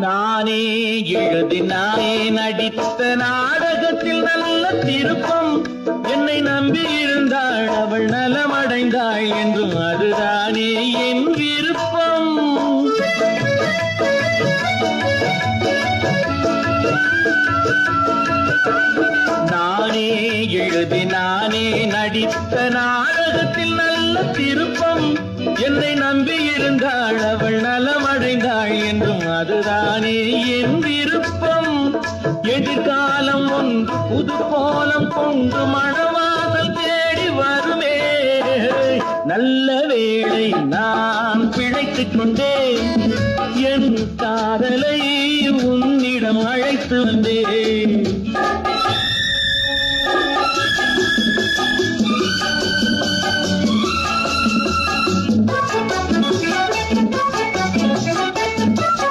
நானே எழுதி நானே நடித்த நாடகத்தில் நல்ல திருப்பம். என்னை நம்பி இருந்தாள் அவள் நலமடைந்தாள் என்றும் அதுதானே என் விருப்பம். நானே எழுதி நானே நடித்த நாடகத்தில் நல்ல திருப்பம். என்னை நம்பி இருந்தாள் அவள் நலம் நலமடைந்தாள் என்றும் அதுதானே என் விருப்பம். எதிர்காலம் ஒன்று புது கோலம் கொண்டு மணவாசல் தேடி வருமே. நல்ல வேளை நான் பிழைத்துக் கொண்டேன். என் காதலை உன்னிடம் அழைத்து வந்தேன்.